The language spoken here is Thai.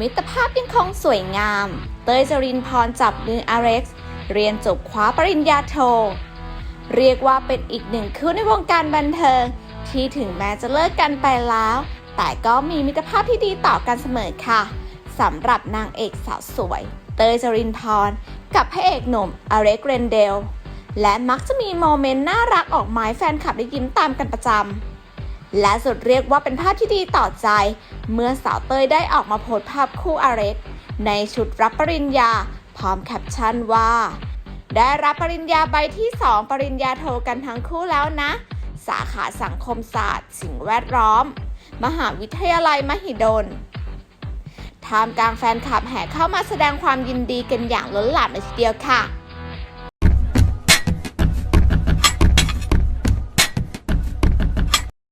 มิตรภาพยังคงสวยงาม เตยจรินพรจับมืออาเร็กซ์ เรียนจบคว้าปริญญาโท เรียกว่าเป็นอีกหนึ่งคู่ในวงการบันเทิง ที่ถึงแม้จะเลิกกันไปแล้ว แต่ก็มีมิตรภาพที่ดีต่อกันเสมอค่ะ สำหรับนางเอกสาวสวย เตยจรินพร กับพระเอกหนุ่มอเล็กเรนเดล และมักจะมีโมเมนต์น่ารักออกมาให้แฟนคลับได้ยิ้มตามกันประจำ และสุดเรียกว่าเป็นภาพที่ดีต่อใจ เมื่อสาวเต้ยได้ออกมาโพสภาพคู่อาเร็กในชุดรับปริญญา พร้อมแคปชั่นว่า ได้รับปริญญาใบที่ 2 ปริญญาโทกันทั้งคู่แล้วนะ สาขาสังคมศาสตร์ สิ่งแวดล้อม มหาวิทยาลัยมหิดลท่ามกลางแฟนคลับแห่เข้ามาแสดงความยินดีกันอย่างล้นหลามเลยทีเดียวค่ะ